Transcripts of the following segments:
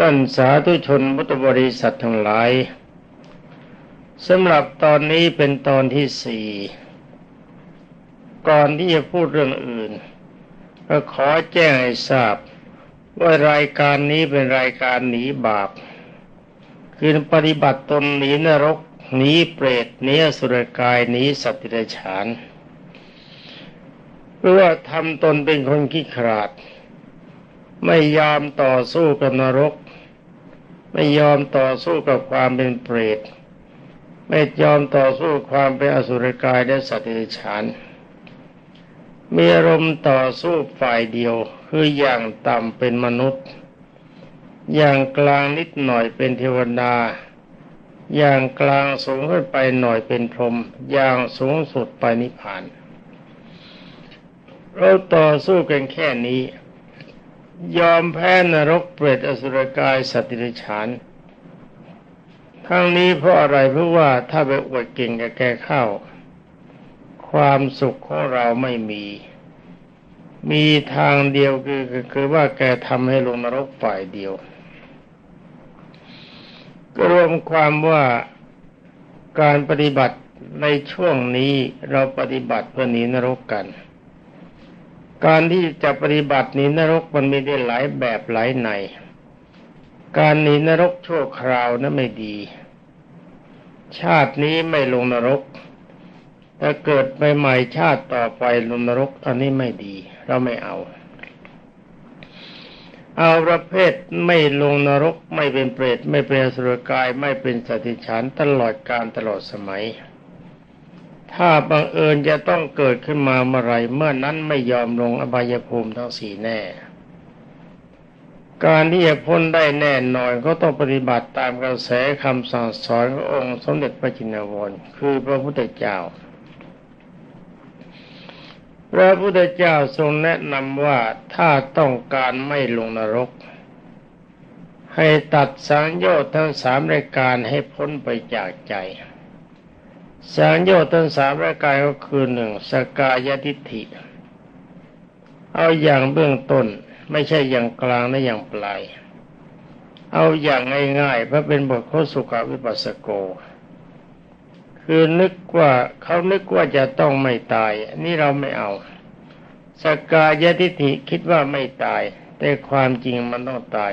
ท่านสาธุชนพุทธบริษัททั้งหลายสำหรับตอนนี้เป็นตอนที่สี่ก่อนที่จะพูดเรื่องอื่น ก็ขอแจ้งให้ทราบ ว่ารายการนี้เป็นรายการหนีบาป คือปฏิบัติตนหนีนรกหนีเปรตหนีสุรกายหนีสัตว์เดรัจฉานเพราะว่าทำตนเป็นคนขี้ขลาด ไม่ยอมต่อสู้กับนรก ไม่ยอมต่อสู้กับความเป็นเปรตไม่ยอมต่อสู้ความเป็นอสุรกายและสัตว์เดรัจฉานมีอารมณ์ต่อสู้ฝ่ายเดียวคืออย่างต่ำเป็นมนุษย์ อย่างกลางนิดหน่อยเป็นเทวดา อย่างกลางสูงขึ้นไปหน่อยเป็นพรหมอย่างสูงสุดไปนิพพาน เราต่อสู้กันแค่นี้ ยอมแพ้นรกเปรตอสุรกายสัตว์ดิฉานทั้งนี้เพราะอะไรเพราะว่าถ้าไปอวดเก่งกับแกเข้า ความสุขของเราไม่มี มีทางเดียวคือคือว่าแกทำให้ลงนรกฝ่ายเดียวก็รวมความว่าการปฏิบัติในช่วงนี้เราปฏิบัติเพื่อหนีนรกกัน การที่จะปฏิบัติหนีนรกมันมีได้หลายแบบหลายใน การหนีนรกชั่วคราวนั้นไม่ดี ชาตินี้ไม่ลงนรกถ้าเกิดใหม่ๆชาติต่อไปลงนรกอันนี้ไม่ดี เราไม่เอา เอาประเภทไม่ลงนรกไม่เป็นเปรต ไม่เป็นสุรกายไม่เป็นสติฉันตลอดการตลอดสมัย ถ้าบังเอิญจะต้องเกิดขึ้นมาเมื่อไรเมื่อนั้นไม่ยอมลงอบายภูมิทั้งสี่แน่ การที่จะพ้นได้แน่นอนก็ต้องปฏิบัติตามกระแสคำสั่งสอนขององค์สมเด็จพระจินวรคือพระพุทธเจ้าพระพุทธเจ้าทรงแนะนำว่าถ้าต้องการไม่ลงนรก ให้ตัดสังโยชน์ทั้งสามรายการให้พ้นไปจากใจ สังโยชน์ทั้งสามรายการก็คือหนึ่งสกายทิฏฐิ เอาอย่างเบื้องต้นไม่ใช่อย่างกลางและอย่างปลาย เอาอย่างง่ายๆเพราะเป็นบทโคสุขวิปัสสโก คือนึกว่าเขานึกว่าจะต้องไม่ตาย นี่เราไม่เอา สกายทิฏฐิคิดว่าไม่ตาย แต่ความจริงมันต้องตาย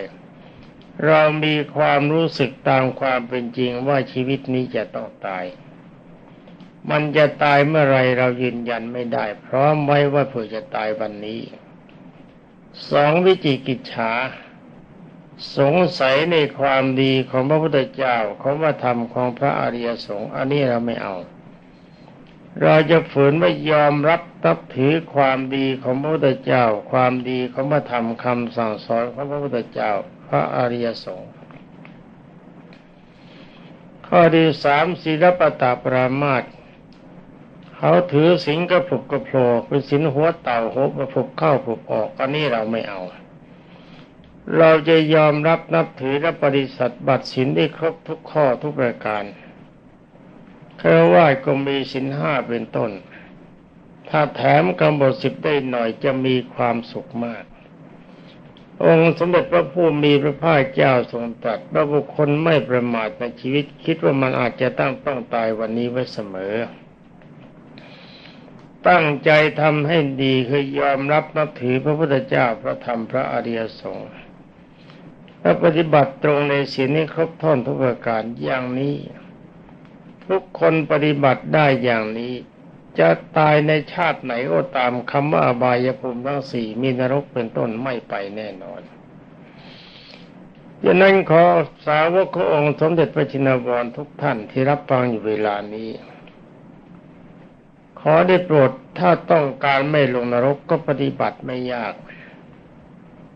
เรามีความรู้สึกตามความเป็นจริงว่าชีวิตนี้จะต้องตาย มันจะตายเมื่อไรเรายืนยันไม่ได้ พร้อมไว้ว่าเผื่อจะตายวันนี้สองวิจิกิจฉา สงสัยในความดีของพระพุทธเจ้าของพระธรรมของพระอริยสงฆ์อันนี้เราไม่เอา เราจะฝืนไม่ยอมรับตับถือความดีของพระพุทธเจ้า ความดีของพระธรรมคำสั่งสอนของพระพุทธเจ้า พระอริยสงฆ์ข้อที่สามศีลปตาปรามาต เขาถือสิงกระผุกกระโผล่เป็นสินหัวเต่าหัวกระผุกเข้าผุกออกอันนี้เราไม่เอา เราจะยอมรับนับถือและปฏิสัตบัติสินได้ครบทุกข้อทุกประการคารวะก็มีสินห้าเป็นต้น ถ้าแถมกำหนดสิบได้หน่อยจะมีความสุขมากองค์สมเด็จพระผู้มีพระภาคเจ้าทรงตรัสว่าบุคคลไม่ประมาทในชีวิตคิดว่ามันอาจจะตั้งต้องตายวันนี้ไว้เสมอ ตั้งใจทำให้ดีคือยอมรับนับถือพระพุทธเจ้าพระธรรมพระอริยสงฆ์และปฏิบัติตรงในศีลนี้ครบถ้วนทุกประการอย่างนี้ ทุกคนปฏิบัติได้อย่างนี้ จะตายในชาติไหนก็ตามคำว่าอบายภูมิทั้งสี่มีนรกเป็นต้นไม่ไปแน่นอนดังนั้นขอสาวกขององค์สมเด็จพระจินวรทุกท่านที่รับฟังอยู่เวลานี้ ขอได้โปรดถ้าต้องการไม่ลงนรกก็ปฏิบัติไม่ยาก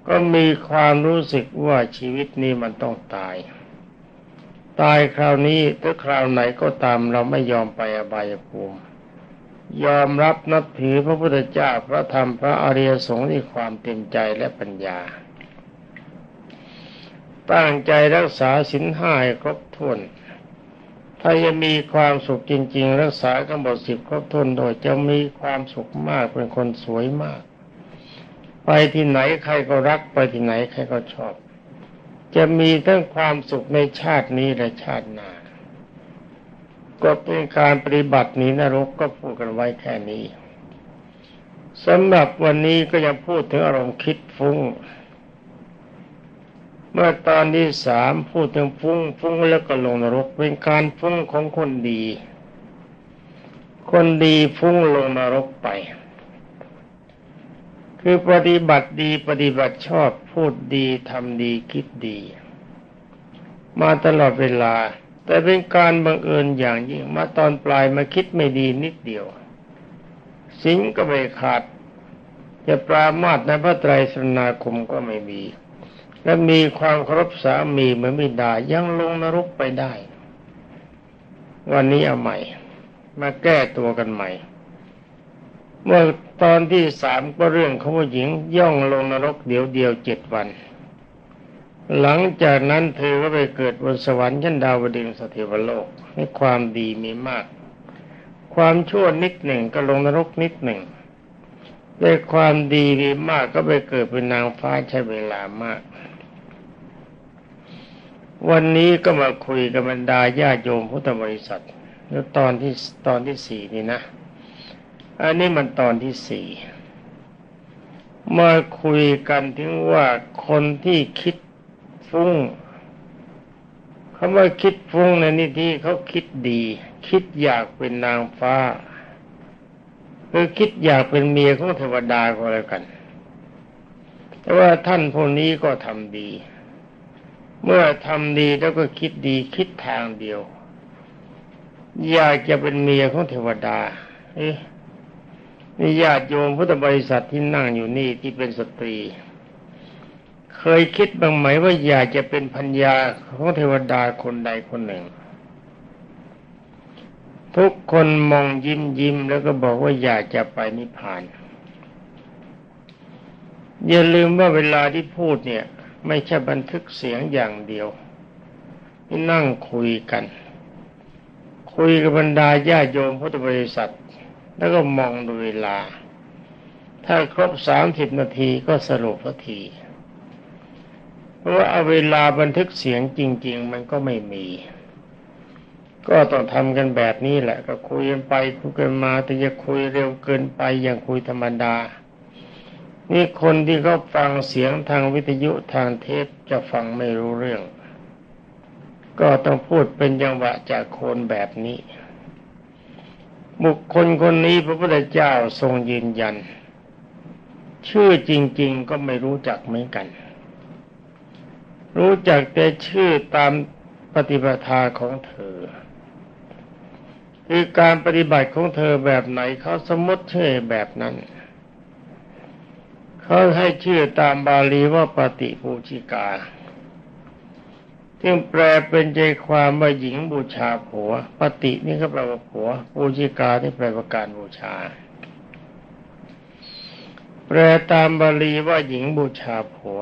ก็มีความรู้สึกว่าชีวิตนี้มันต้องตาย ตายคราวนี้หรือคราวไหนก็ตามเราไม่ยอมไปอบายภูมิยอมรับนับถือพระพุทธเจ้าพระธรรมพระอริยสงฆ์ด้วยความเต็มใจและปัญญา ตั้งใจรักษาสินห้าให้ครบถ้วน ถ้าจะมีความสุขจริง ๆ รักษากำหนดสิบครบถ้วนโดยจะมีความสุขมากเป็นคนสวยมาก ไปที่ไหนใครก็รักไปที่ไหนใครก็ชอบ จะมีทั้งความสุขในชาตินี้และชาติหน้าก็เป็นการปฏิบัตินีนรกก็พูดกันไว้แค่นี้สำหรับวันนี้ก็ยังพูดถึงอารมณ์คิดฟุ้ง เมื่อตอนที่สามพูดถึงฟุ้งฟุ้งแล้วก็ลงนรก เป็นการฟุ้งของคนดี คนดีฟุ้งลงนรกไป คือปฏิบัติดีปฏิบัติชอบพูดดีทำดีคิดดี มาตลอดเวลา แต่เป็นการบังเอิญอย่างยิ่งมาตอนปลายมาคิดไม่ดีนิดเดียวสิงก็ไม่ขาด จะปรามาสในพระไตรสนาคมก็ไม่มี และมีความเคารพสามีเหมือนมิดายังลงนรกไปได้ วันนี้เอาใหม่ มาแก้ตัวกันใหม่ เมื่อตอนที่สามก็เรื่องเของผู้หญิงย่องลงนรกเดียวเดียวเจ็ดวัน หลังจากนั้นเธอก็ไปเกิดบนสวรรค์ชั้นดาวดึงสถิวโลกให้ความดีมีมาก ความชั่วนิดหนึ่งก็ลงนรกนิดหนึ่ง ด้ความดีมีมากก็ไปเกิดเป็นนางฟ้าใช้เวลามาก วันนี้ก็มาคุยกับบรรดาญาโยมพุทธบริษัทแล้วตอนที่ตอนที่สี่นี่นะ อันนี้มันตอนที่สี่มาคุยกันถึงว่าคนที่คิดฟุ้งคำว่าคิดฟุ้งในนี่ที่เขาคิดดี คิดอยากเป็นนางฟ้า คือคิดอยากเป็นเมียของเทวดาก็แล้วกัน แต่ว่าท่านพวกนี้ก็ทำดี เมื่อทำดีแล้วก็คิดดีคิดทางเดียว อยากจะเป็นเมียของเทวดา เอ๊ะนี่ญาติโยมพุทธบริษัทที่นั่งอยู่นี่ที่เป็นสตรี เคยคิดบ้างไหมว่าอยากจะเป็นพัญญาของเทวดาคนใดคนหนึ่ง ทุกคนมองยิ้มยิ้มแล้วก็บอกว่าอยากจะไปนิพพาน อย่าลืมว่าเวลาที่พูดเนี่ย ไม่ใช่บันทึกเสียงอย่างเดียวที่นั่งคุยกัน คุยกับบรรดาญาโยมพุทธบริษัท แล้วก็มองดูเวลา ถ้าครบสามสิบนาทีก็สรุปทีเพราะว่าเอาเวลาบันทึกเสียงจริง ๆ มันก็ไม่มี ก็ต้องทำกันแบบนี้แหละ ก็คุยกันไปคุยกันมาแต่จะคุยเร็วเกินไปอย่างคุยธรรมดา นี่คนที่เขาฟังเสียงทางวิทยุทางเทปจะฟังไม่รู้เรื่อง ก็ต้องพูดเป็นจังหวะจากโคนแบบนี้ บุคคลคนนี้พระพุทธเจ้าทรงยืนยัน ชื่อจริง ๆ ก็ไม่รู้จักเหมือนกัน รู้จักแต่ชื่อตามปฏิปทาของเธอ คือการปฏิบัติของเธอแบบไหนเขาสมมติเชื่อแบบนั้นเขาให้ชื่อตามบาลีว่าปฏิปูชิกาซึ่งแปลเป็นใจความว่าหญิงบูชาผัว ปฏินี่ก็แปลว่าผัวปูชิกาที่แปลว่าการบูชา แปลตามบาลีว่าหญิงบูชาผัว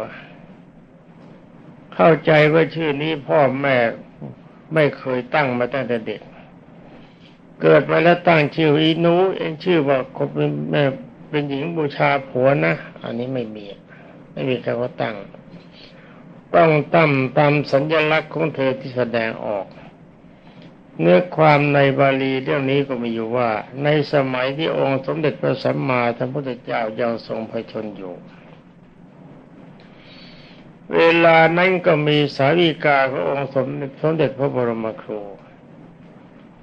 เข้าใจว่าชื่อนี้พ่อแม่ไม่เคยตั้งมาตั้งแต่เด็ก เกิดมาแล้วตั้งชื่ออีนูเองชื่อว่าคนเป็นแม่เป็นหญิงบูชาผัวนะ อันนี้ไม่มี ไม่มีใครเขาตั้ง ต้องตั้มตามสัญลักษณ์ของเธอที่แสดงออก เนื้อความในบาลีเรื่องนี้ก็มีอยู่ว่า ในสมัยที่องค์สมเด็จพระสัมมาสัมพุทธเจ้ายังทรงพระชนอยู่ เวลานั้นก็มีสาวิกาขององค์สมเด็จสมเด็จพระบรมครู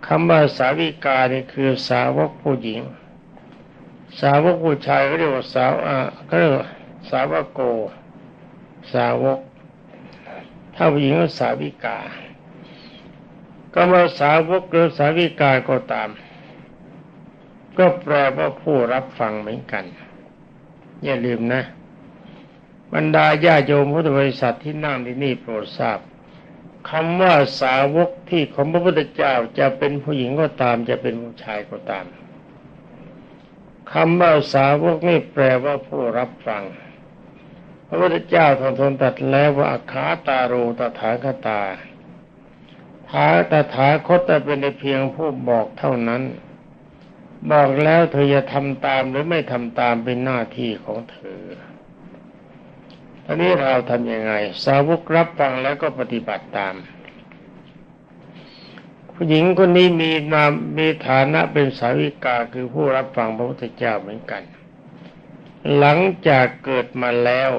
คำว่าสาวิกานี่คือสาวกผู้หญิง สาวกผู้ชายก็เรียกว่าสาวอ่าก็เรียกสาวกโก สาวก ถ้าผู้หญิงก็สาวิกาก็ว่าสาวกหรือสาวิกาก็ตาม ก็แปลว่าผู้รับฟังเหมือนกัน อย่าลืมนะ บรรดาญาโยมพุทธบริษัทที่นั่งที่นี่โปรดทราบ คำว่าสาวกที่ของพระพุทธเจ้าจะเป็นผู้หญิงก็ตาม จะเป็นผู้ชายก็ตามคำว่าสาวกนี่แปลว่าผู้รับฟัง พระพุทธเจ้าทรงทนตัดแล้วว่าขาตาโรตถาคตาถาตถาคตแต่เป็นเพียงผู้บอกเท่านั้น บอกแล้วเธอจะทำตามหรือไม่ทำตามเป็นหน้าที่ของเธอ อนนี้เราทำยังไง สาวกรับฟังแล้วก็ปฏิบัติตาม ผู้หญิงคนนี้มีนามมีฐานะเป็นสาวิกาคือผู้รับฟังพระพุทธเจ้าเหมือนกัน หลังจากเกิดมาแล้ว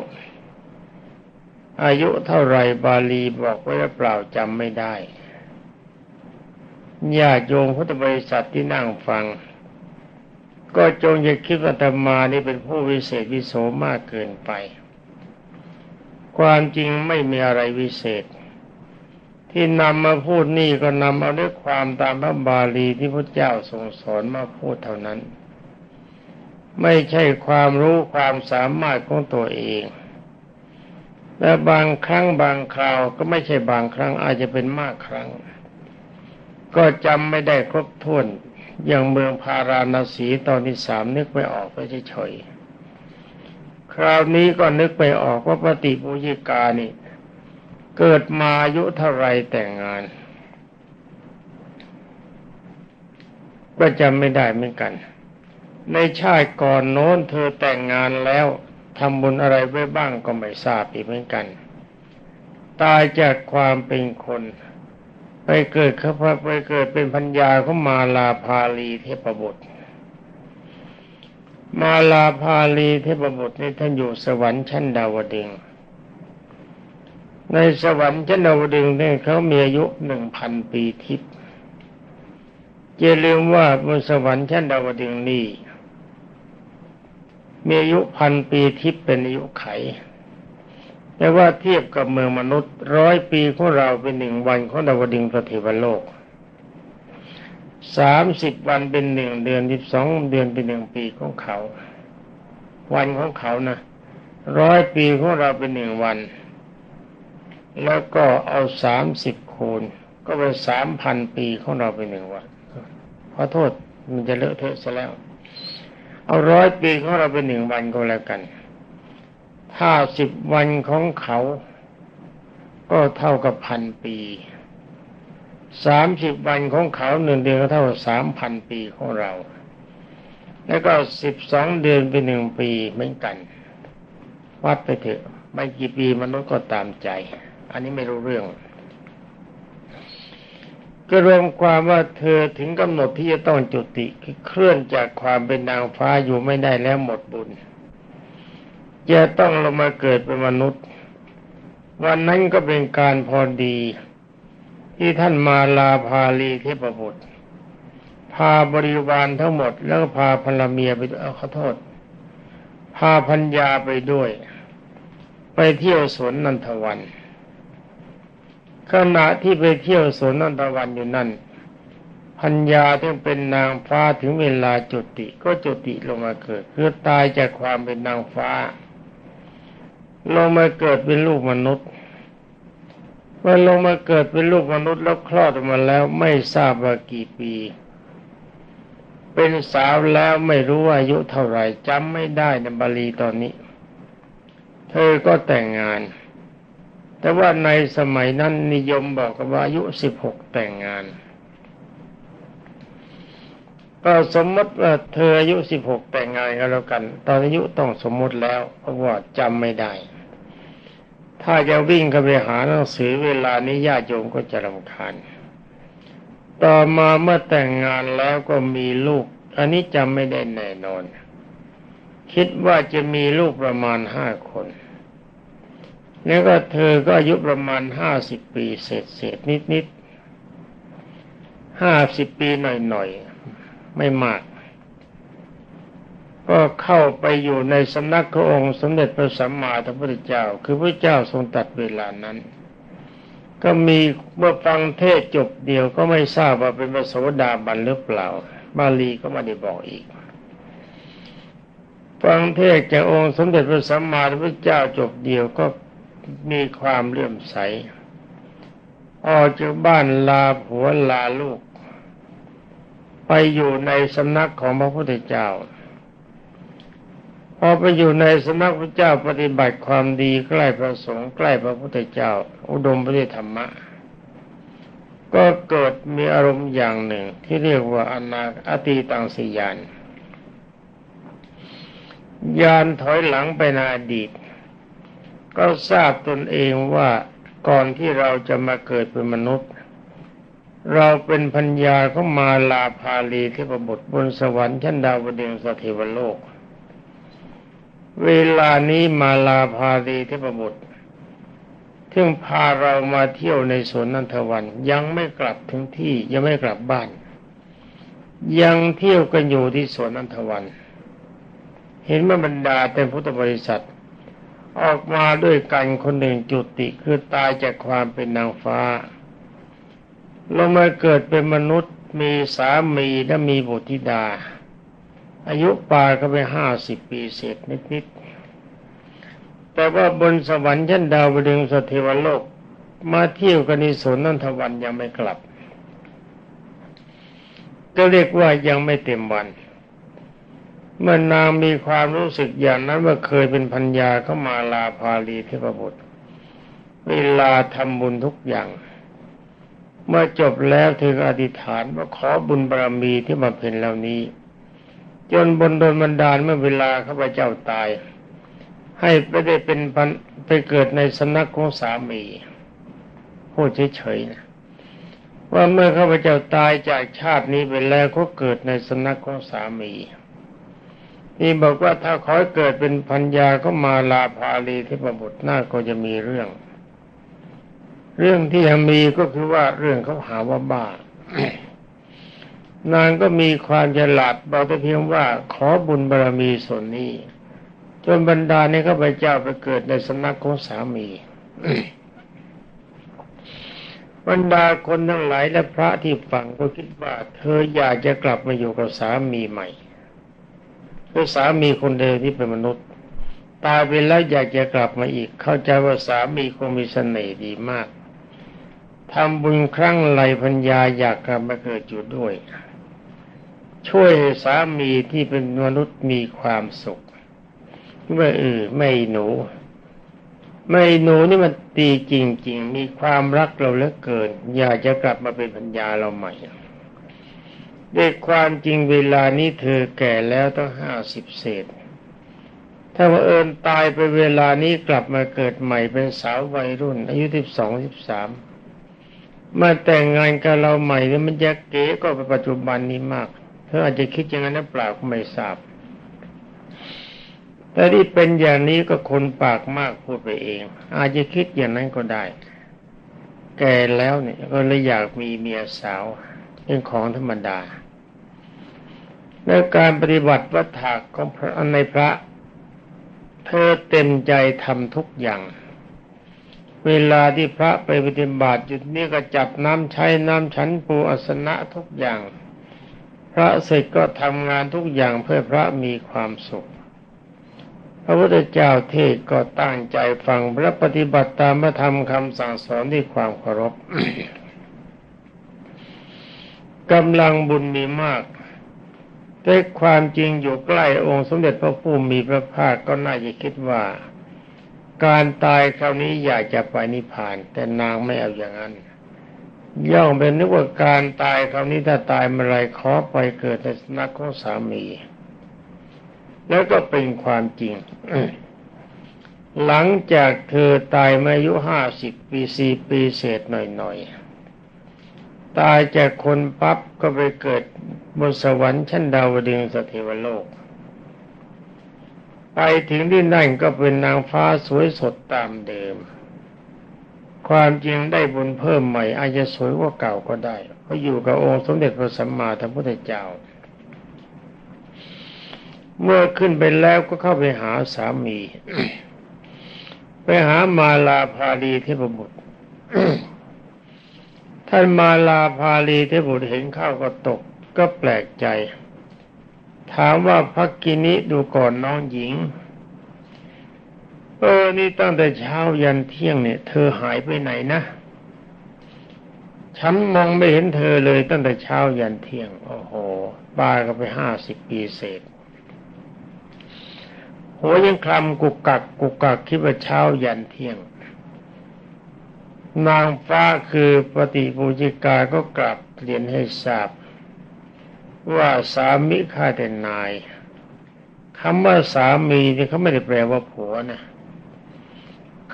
อายุเท่าไรบาลีบอกไว้หรือเปล่าจำไม่ได้ญาติโยมพุทธบริษัทที่นั่งฟัง ก็จงอย่าคิดว่าธรรมานี่เป็นผู้วิเศษวิโสมากเกินไป ความจริงไม่มีอะไรวิเศษ ที่นำมาพูดนี่ก็นำเอาด้วยความตามพระบาลีที่พระเจ้าทรงสอนมาพูดเท่านั้น ไม่ใช่ความรู้ความสามารถของตัวเองและบางครั้งบางคราวก็ไม่ใช่บางครั้งอาจจะเป็นมากครั้ง ก็จำไม่ได้ครบถ้วนอย่างเมืองพาราณสีตอนที่สามนึกไม่ออกไปเฉยๆ คราวนี้ก็นึกไปออกว่าปฏิปุญิกานี่ เกิดมาอายุเท่าไรแต่งงาน ก็จำไม่ได้เหมือนกัน ในชาติก่อนโน้นเธอแต่งงานแล้วทำบุญอะไรไว้บ้างก็ไม่ทราบอีกเหมือนกัน ตายจากความเป็นคน ไปเกิดเขาไปเกิดเป็นพัญญาของมาลาภาลีเทพบุตร มาลาภาลีเทพบุตรนี่ท่านอยู่สวรรค์ชั้นดาวดึงในสวรรค์ชั้นดาวดึงเนี่ยเขามีอายุหนึ่งพันปีทิพย์จะลืมว่าบนสวรรค์ชั้นดาวดึงนี่มีอายุพันปีทิพย์เป็นอายุไข แต่ว่าเทียบกับเมืองมนุษย์ร้อยปีของเราเป็นหนึ่งวันของดาวดึงประเทวโลก สามสิบวันเป็นหนึ่งเดือนสิบสองเดือนเป็นหนึ่งปีของเขา วันของเขานะร้อยปีของเราเป็นหนึ่งวัน แล้วก็เอาสามสิบคูณก็เป็นสามพันปีของเราเป็นหนึ่งวันขอโทษมันจะเลอะเทอะซะแล้ว เอาร้อยปีของเราเป็นหนึ่งวันก็แล้วกัน ถ้าสิบวันของเขา ก็เท่ากับพันปี สามสิบวันของเขาหนึ่งเดือนก็เท่ากับสามพันปีของเรา แล้วก็สิบสองเดือนเป็นหนึ่งปีเหมือนกัน วัดไปเถอะไม่กี่ปีมนุษย์ก็ตามใจ อันนี้ไม่รู้เรื่องก็รวมความว่าเธอถึงกำหนดที่จะต้องจุติเคลื่อนจากความเป็นนางฟ้าอยู่ไม่ได้แล้วหมดบุญ จะต้องลงมาเกิดเป็นมนุษย์ วันนั้นก็เป็นการพอดี ที่ท่านมาลาพาลีเทพบุตร พาบริวารทั้งหมด แล้วก็พาภรรเมียไปเอาขอโทษ พาพัญญาไปด้วย ไปเที่ยวสวนนันทวันขณะที่ไปเที่ยวสวนนันทวันอยู่นั่นพัญญาที่เป็นนางฟ้าถึงเวลาจุติ ก็จุติลงมาเกิด คือตายจากความเป็นนางฟ้า ลงมาเกิดเป็นลูกมนุษย์ มื่อลงมาเกิดเป็นลูกมนุษย์แล้วคลอดออกมาแล้วไม่ทราบว่ากี่ปี เป็นสาวแล้วไม่รู้ว่าอายุเท่าไหร่จำไม่ได้ในบาลีตอนนี้ เธอก็แต่งงาน แต่ว่าในสมัยนั้นนิยมบอกว่าอายุสิบหกแต่งงาน ก็สมมติว่าเธออายุสิบหกแต่งงานกันแล้วกัน ตอนอายุต้องสมมติแล้วเพราะว่าจำไม่ได้ ถ้าจะวิ่งเข้าไปหาหนังสือเวลานี้ญาติโยมก็จะรำคาญ ต่อมาเมื่อแต่งงานแล้วก็มีลูก อันนี้จำไม่ได้แน่นอน คิดว่าจะมีลูกประมาณห้าคน แล้วก็เธอก็อายุประมาณห้าสิบปีเศษเศษนิดนิดห้าสิบปีหน่อยหน่อยไม่มาก ก็เข้าไปอยู่ในสำนักขององค์สมเด็จพระสัมมาสัมพุทธเจ้า คือพระเจ้าทรงตัดเวลานั้น ก็มีเมื่อฟังเทศจบเดียวก็ไม่ทราบว่าเป็นพระโสดาบันหรือเปล่า บาลีก็ไม่ได้บอกอีก ฟังเทศจากองค์สมเด็จพระสัมมาสัมพุทธเจ้าจบเดียวก็มีความเลื่อมใสออกจากบ้านลาผัวลาลูก ไปอยู่ในสำนักของพระพุทธเจ้า อไปอยู่ในสำนักพระเจ้าปฏิบัติความดีใกล้พระสงฆ์ใกล้พระพุทธเจ้า อุดมไปด้วยธรรมะ ก็เกิดมีอารมณ์อย่างหนึ่ง ที่เรียกว่าอนาอตีตังสียานยานถอยหลังไปในอดีต ก็ทราบตนเองว่าก่อนที่เราจะมาเกิดเป็นมนุษย์ เราเป็นพัญญาของมาลาภาลีเทพบุตรบนสวรรค์ชั้นดาวดึงสถิวโลก เวลานี้มาลาภาลีเทพบุตรที่พาเรามาเที่ยวในสวนนันทวัน ยังไม่กลับถึงที่ยังไม่กลับบ้าน ยังเที่ยวกันอยู่ที่สวนนันทวัน เห็นว่าบรรดาเต็มพุทธบริษัท ออกมาด้วยกันคนหนึ่งจุติคือตายจากความเป็นนางฟ้าลงมาเกิดเป็นมนุษย์มีสามีและมีบุตรธิดา อายุป่าก็ไปห้าสิบปีเศษนิดๆแต่ว่าบนสวรรค์ชั้นดาวดึงสถิวโลก มาเที่ยวกันในสนนันทวันยังไม่กลับ ก็เรียกว่ายังไม่เต็มวัน เมื่อนางมีความรู้สึกอย่างนั้นว่าเคยเป็นพัญญาเข้ามาลาภาลีเทพบุตรเวลาทำบุญทุกอย่างเมื่อจบแล้วเธออธิษฐานว่าขอบุญบารมีที่มาเป็นเหล่านี้ จนบนโดนบันดาลเมื่อเวลาข้าพเจ้าตาย ให้ไปได้เป็นพันไปเกิดในสำนักของสามีพูดเฉยๆนะว่าเมื่อข้าพเจ้าตายจากชาตินี้ไปแล้วเขาเกิดในสำนักของสามีนี่บอกว่าถ้าขอเกิดเป็นพัญญาก็มาลาภาลีที่ประบุหน้าก็จะมีเรื่อง เรื่องที่ยังมีก็คือว่าเรื่องเขาหาว่าบ้า นางก็มีความฉลาดบอกแต่เพียงว่าขอบุญบารรมีส่วนนี้ จนบรรดาในข้าพเจ้าไปเกิดในสำนักของสามี บรรดาคนทั้งหลายและพระที่ฟังก็คิดว่า เธออยากจะกลับมาอยู่กับสามีใหม่คือสามีคนเดิมที่เป็นมนุษย์ตายไปแล้วอยากจะกลับมาอีก เข้าใจว่าสามีคงมีเสน่ห์ดีมากทำบุญครั้งไรพัญญาอยากกลับมาเกิดอยู่ด้วย ช่วยสามีที่เป็นมนุษย์มีความสุขว่าเออไม่หนู ไม่หนูนี่มันตีจริง ๆ มีความรักเราเหลือเกิน อยากจะกลับมาเป็นพัญญาเราใหม่ด้วยความจริงเวลานี้เธอแก่แล้วต้องห้าสิบเศษ ถ้าว่าเอิญตายไปเวลานี้กลับมาเกิดใหม่เป็นสาววัยรุ่น อายุสิบสองสิบสามมาแต่งงานกับเราใหม่เนี่มันจะเก๋ก็ไปปัจจุบันนี้มาก เธออาจจะคิดอย่างนั้นเปล่าก็ไม่ทราบ แต่ที่เป็นอย่างนี้ก็คนปากมากพูดไปเอง อาจจะคิดอย่างนั้นก็ได้ แก่แล้วเนี่ยก็เลยอยากมีเมียสาวเป็นของธรรมดา และการปฏิบัติวัฏฏะของพระในพระ เธอเต็มใจทำทุกอย่างเวลาที่พระไปปฏิบัติจุดนี้ก็จับน้ำใช้น้ำฉันปูอัสนะทุกอย่าง พระเสร็จก็ทำงานทุกอย่างเพื่อพระมีความสุข พระพุทธเจ้าเทศก็ตั้งใจฟังและปฏิบัติตามพระธรรมคำสั่งสอนด้วยความเคารพกำลังบุญมีมากแต่ความจริงอยู่ใกล้องค์สมเด็จพระผู้มีพระภาคก็น่าจะคิดว่า การตายคราวนี้อยากจะไปนิพพาน แต่นางไม่เอาอย่างนั้น ย่อมเป็นนึกว่าการตายคราวนี้ถ้าตายเมื่อไรขอไปเกิดในสนักของสามี แล้วก็เป็นความจริง หลังจากเธอตายมาอายุห้าสิบปีสี่ปีเศษหน่อยๆ ตายจากคนปั๊บก็ไปเกิดบนสวรรค์ชั้นดาวดึงสเทวโลก ไปถึงที่นั่นก็เป็นนางฟ้าสวยสดตามเดิม ความจริงได้บุญเพิ่มใหม่ อาจจะสวยกว่าเก่าก็ได้เพราะอยู่กับองค์สมเด็จพระสัมมาสัมพุทธเจ้า เมื่อขึ้นไปแล้วก็เข้าไปหาสามี ไปหามาลาภาลีเทพบุตรท่านมาลาภาลีเทพบุตรเห็นข้าวก็ตกก็แปลกใจ ถามว่าพักกินิดูก่อนน้องหญิง เออ นี่ตั้งแต่เช้ายันเที่ยงเนี่ย เธอหายไปไหนนะ ฉันมองไม่เห็นเธอเลยตั้งแต่เช้ายันเที่ยง โอ้โหป้าก็ไปห้าสิบปีเศษหัวยังคลำกุกกักกุกกักคิดว่าเช้ายันเที่ยง นางฟ้าคือปฏิปูจิกาก็กลับเรียนให้ทราบ ว่าสามีข้าแต่นายคำว่าสามีเนี่ยเขาไม่ได้แปลว่าผัวนะ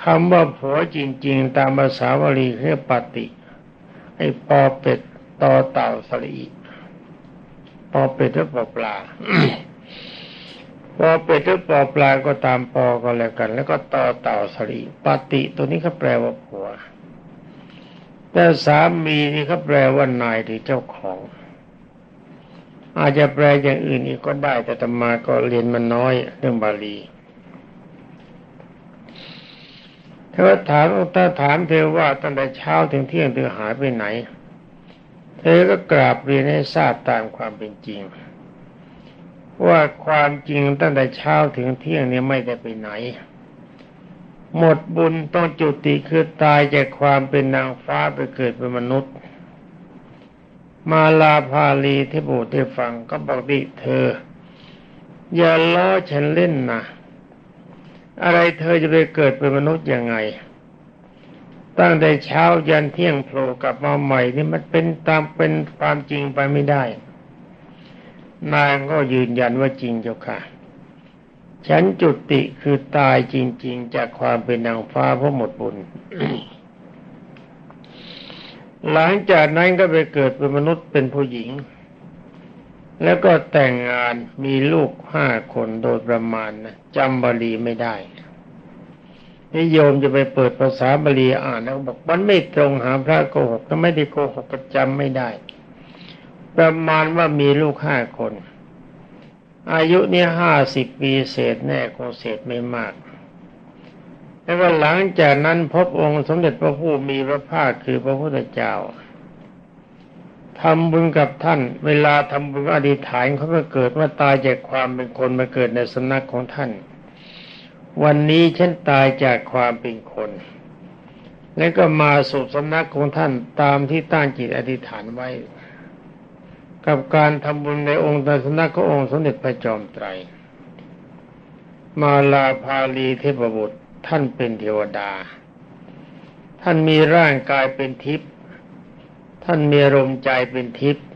คำว่าผัวจริง ๆ ตามภาษาวลีเรียกปฏิ ไอ้ปอเป็ดตอเต่าสลีปอเป็ดหรือปอปลาปอเป็ดหรือปอปลาก็ตามปอก็แล้วกัน แล้วก็ตอเต่าสลีปฏิตัวนี้เขาแปลว่าผัว แต่สามีนี่เขาแปลว่านายหรือเจ้าของ อาจจะแปลอย่างอื่นอีกก็ได้แต่ตมาก็เรียนมันน้อยเรื่องบาลี ถ้าถามถ้าถามเธอว่าตั้งแต่เช้าถึงเที่ยงเธอหายไปไหน เธอก็กราบเรียนให้ทราบตามความเป็นจริง ว่าความจริงตั้งแต่เช้าถึงเที่ยงนี้ไม่ได้ไปไหน หมดบุญต้องจุติคือตายจากความเป็นนางฟ้าไปเกิดเป็นมนุษย์ มาลาภาลีที่บูที่ฟังก็บอกดิเธอ อย่าล้อฉันเล่นนะ อะไรเธอจะไปเกิดเป็นมนุษย์ยังไง ตั้งแต่เช้ายันเที่ยงโผล่กลับมาใหม่นี่มันเป็นตามเป็นความจริงไปไม่ได้ นางก็ยืนยันว่าจริงเจ้าค่ะ ฉันจุติคือตายจริง ๆ จากความเป็นนางฟ้าเพราะหมดบุญหลังจากนั้นก็ไปเกิดเป็นมนุษย์เป็นผู้หญิง แล้วก็แต่งงานมีลูกห้าคนโดยประมาณนะจำบาลีไม่ได้นิยมจะไปเปิดภาษาบาลีอ่านแล้วบอกมันไม่ตรงหาพระโกหกก็ไม่ได้โกหกก็จำไม่ได้ ประมาณว่ามีลูกห้าคน อายุเนี่ยห้าสิบปีเศษแน่คงเศษไม่มากแล้วก็หลังจากนั้นพบองค์สมเด็จพระผู้มีพระภาคคือพระพุทธเจ้า ทำบุญกับท่าน เวลาทำบุญอธิษฐานเขาก็เกิดว่าตายจากความเป็นคนมาเกิดในสำนักของท่าน วันนี้ฉันตายจากความเป็นคน แล้วก็มาสู่สำนักของท่านตามที่ตั้งจิตอธิษฐานไว้ กับการทำบุญในองค์ตสำนักขององค์สมเด็จพระจอมไตร มาลาภาลีเทพบุตรท่านเป็นเทวดา ท่านมีร่างกายเป็นทิพย์ ท่านมีอารมณ์ใจเป็นทิพย์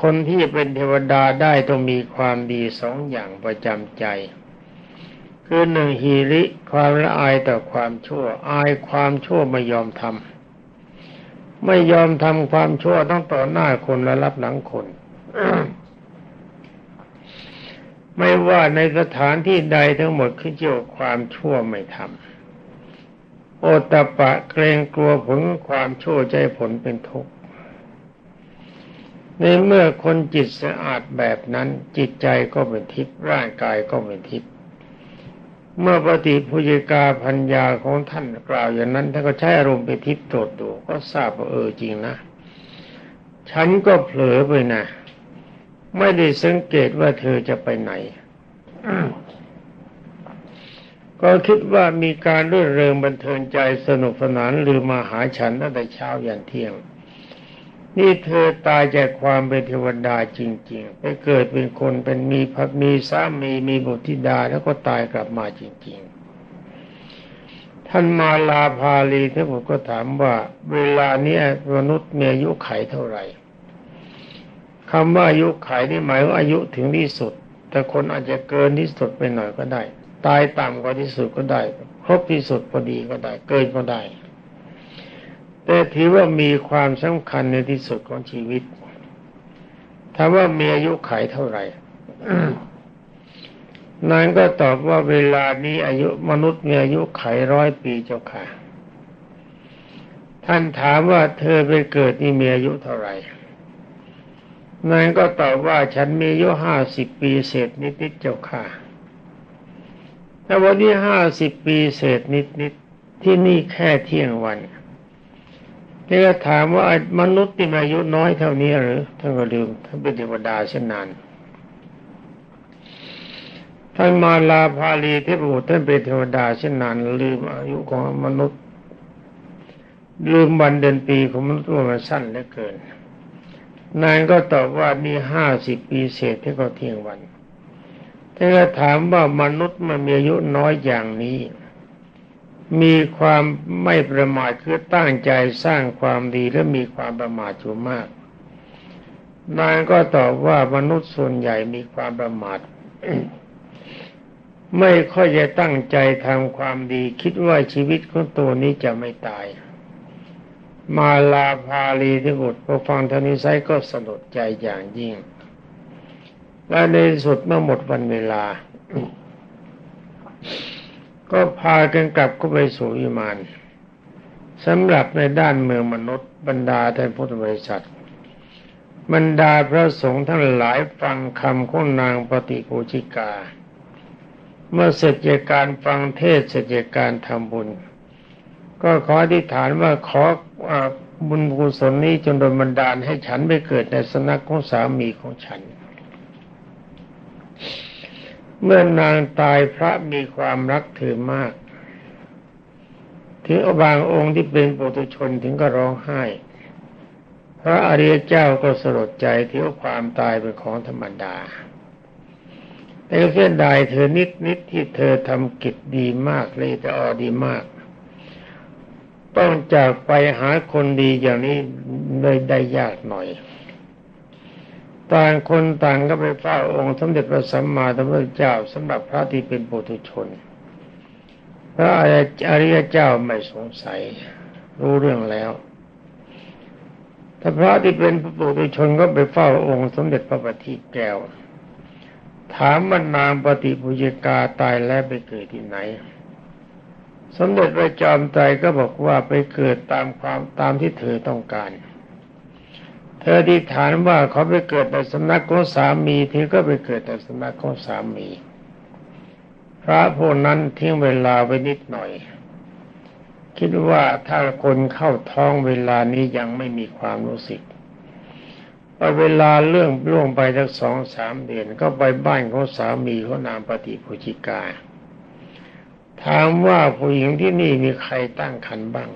คนที่เป็นเทวดาได้ต้องมีความดีสองอย่างประจำใจ คือหนึ่งฮีริความละอายต่อความชั่ว อายความชั่วไม่ยอมทำไม่ยอมทำความชั่วต้องต่อหน้าคนและรับหลังคนไม่ว่าในสถานที่ใดทั้งหมดขึ้นเกี่ยวความชั่วไม่ทำ โอตปะเกรงกลัวผลความชั่วใจผลเป็นทุกข์ในเมื่อคนจิตสะอาดแบบนั้นจิตใจก็เป็นทิพย์ร่างกายก็เป็นทิพย์เมื่อปฏิพุจิกาพัญญาของท่านกล่าวอย่างนั้นท่านก็ใช้อารมณ์เป็นทิพย์ตรวจดูก็ทราบว่าเออจริงนะ ฉันก็เผลอไปนะ ไม่ได้สังเกตว่าเธอจะไปไหน ก็คิดว่ามีการรื่นเริงบันเทิงใจสนุกสนานหรือมาหาฉันตั้งแต่เช้ายันเที่ยง นี่เธอตายจากความเป็นเทวดาจริง ๆ ไปเกิดเป็นคนเป็นมีพักมีสามีมีบุตรธิดาแล้วก็ตายกลับมาจริง ๆท่านมาลาภาลีท่านผมก็ถามว่า เวลานี้มนุษย์มีอายุไขเท่าไหร่คำว่าอายุไขนี่หมายว่าอายุถึงที่สุด แต่คนอาจจะเกินที่สุดไปหน่อยก็ได้ ตายต่ำกว่าที่สุดก็ได้ ครบที่สุดพอดีก็ได้ เกินก็ได้ แต่ถือว่ามีความสำคัญในที่สุดของชีวิตถามว่ามีอายุขัยเท่าไหร่นางก็ตอบว่าเวลานี้อายุมนุษย์มีอายุไขร้อยปีเจ้าค่ะ ท่านถามว่าเธอไปเกิดนี่มีอายุเท่าไหร่นางก็ตอบว่าฉันมีอายุห้าสิบปีเศษนิดๆเจ้าค่ะ แต่วันนี้ห้าสิบปีเศษนิดนิดที่นี่แค่เที่ยงวันนี่ก็ถามว่ามนุษย์ที่อายุน้อยเท่านี้หรือท่านก็ลืมท่านเป็นเทวดาเช่นนานท่านมาลาภาลีเทพบุตรท่านเป็นเทวดาเช่นนานลืมอายุของมนุษย์ ลืมวันเดือนปีของมนุษย์ว่ามันสั้นเหลือเกิน นายก็ตอบว่านี่ห้าสิบปีเศษที่เขาเที่ยงวัน ถ้าถามว่ามนุษย์มันมีอายุน้อยอย่างนี้ มีความไม่ประมาทคือตั้งใจสร้างความดีและมีความประมาทอยู่มากนางก็ตอบว่ามนุษย์ส่วนใหญ่มีความประมาทไม่ค่อยจะตั้งใจทำความดี คิดว่าชีวิตของตัวนี้จะไม่ตาย มาลาภาลีที่บุตรพอฟังเทนี้ไซก็สลดใจอย่างยิ่ง และในสุดเมื่อหมดวันเวลา ก็พากันกลับเข้าไปสู่วิมานสำหรับในด้านเมืองมนุษย์บรรดาท่านพุทธบริษัทบรรดาพระสงฆ์ทั้งหลายฟังคำของนางปฏิปูชิกา เมื่อเสร็จจากการฟังเทศเสร็จจากการทำบุญ ก็ขออธิษฐานว่าขออบุญกุศลนี้จนโดนบันดาลให้ฉันไปเกิดในสนักของสามีของฉัน เมื่อนางตายพระมีความรักถือมาก ถึงบางองค์ที่เป็นปุถุชนถึงก็ร้องไห้ พระอริยเจ้าก็สลดใจที่ว่าความตายเป็นของธรรมดาแต่เสียดายเธอนิดนิดที่เธอทำกิจดีมากเลยแต่ออดีมาก ต้องจากไปหาคนดีอย่างนี้เลยได้ยากหน่อย ต่างคนต่างก็ไปเฝ้าองค์สมเด็จพระสัมมาสัมพุทธเจ้าสำหรับพระที่เป็นปุถุชน พระอริยเจ้าไม่สงสัย รู้เรื่องแล้วถ้าพระที่เป็นปุถุชนก็ไปเฝ้าองค์สมเด็จพระบัณฑิแก้ว ถามว่านางปฏิปุยกาตายแล้วไปเกิดที่ไหน สมเด็จพระจอมไตรก็บอกว่าไปเกิดตามความตามที่เธอต้องการ เธอที่ฐานว่าเขาไปเกิดในสำนักของสามีเธอก็ไปเกิดในสำนักของสามี พระพวกนั้นทิ้งเวลาไว้นิดหน่อย คิดว่าถ้าคนเข้าท้องเวลานี้ยังไม่มีความรู้สึกพอเวลาเรื่องล่วงไปสักสองสามเดือนก็ไปบ้านของสามีเขานามปฏิปุจิกา ถามว่าผู้หญิงที่นี่มีใครตั้งครรภ์บ้าง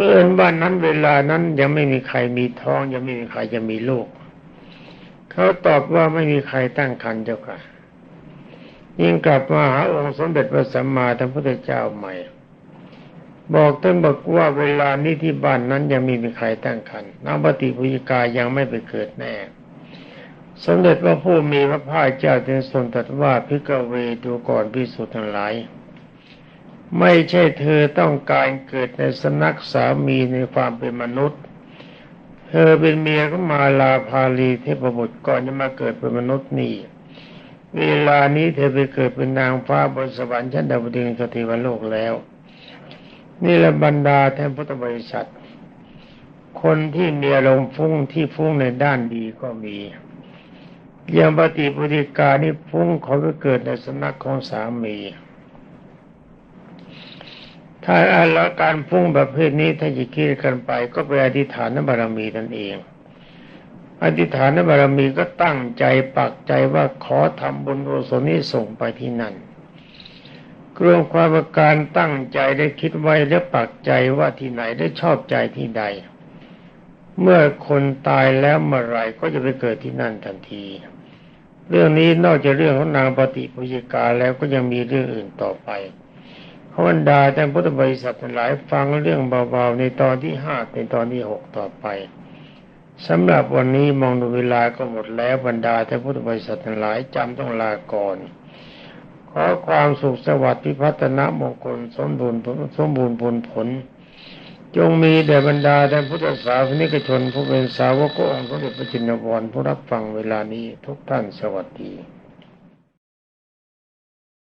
เมื่อนบ้านนั้นเวลานั้นยังไม่มีใครมีท้อง ยังไม่มีใครจะมีลูกเขาตอบว่าไม่มีใครตั้งครรภ์เจ้าค่ะยิ่งกลับมาหาองค์สมเด็จพระสัมมาสัมพุทธเจ้าใหม่ บอกท่านบอกว่าเวลานี้ที่บ้านนั้นยังไม่มีใครตั้งครรภ์นางปฏิปุยิกายังไม่ไปเกิดแน่ สมเด็จพระผู้มีพระภาคเจ้าจึงทรงตรัสว่าพิกเวดูก่อนพิสุทธิ์ทั้งหลาย ไม่ใช่เธอต้องการเกิดในสนักสามีในความเป็นมนุษย์ เธอเป็นเมียของมาลาภาลีเทพบุตรก่อนจะมาเกิดเป็นมนุษย์นี่ เวลานี้เธอไปเกิดเป็นนางฟ้าบนสวรรค์ชั้นดาวดึงสถิวันโลกแล้ว นี่แหละบรรดาแทนพุทธบริษัท คนที่มีอารมณ์ฟุ้งที่ฟุ้งในด้านดีก็มีอย่างปฏิปฏิกานี่ฟุ้งเขาไปเกิดในสนักของสามี ถ้าอาการฟุ้งประเภทนี้ถ้าจะคิดกันไป ก็ไปอธิษฐานบารมีนั่นเอง อธิษฐานบารมีก็ตั้งใจปักใจว่าขอทำบุญกุศลนี้ส่งไปที่นั่นกรวมความประการตั้งใจได้คิดไว้และปักใจว่าที่ไหนได้ชอบใจที่ใด เมื่อคนตายแล้วเมื่อไรก็จะไปเกิดที่นั่นทันที เรื่องนี้นอกจากเรื่องของนางปฏิปุยิกาแล้วก็ยังมีเรื่องอื่นต่อไป ขบรรดาแต่พุทธบริษัททั้งหลายฟังเรื่องเบาๆในตอนที่ห้าในตอนที่หกต่อไปสำหรับวันนี้มองดูเวลาก็หมดแล้วบรรดาแต่พุทธบริษัททั้งหลายจำต้องลาก่อน ขอความสุขสวัสดิ์พิพัฒนมงคลสมบูรณ์สมบูรณ์ผลผล จงมีแด่บรรดาแต่พุทธศาสนิกชนผู้เป็นสาวกองค์สมเด็จพระจินวรผู้รับฟังเวลานี้ทุกท่านสวัสดี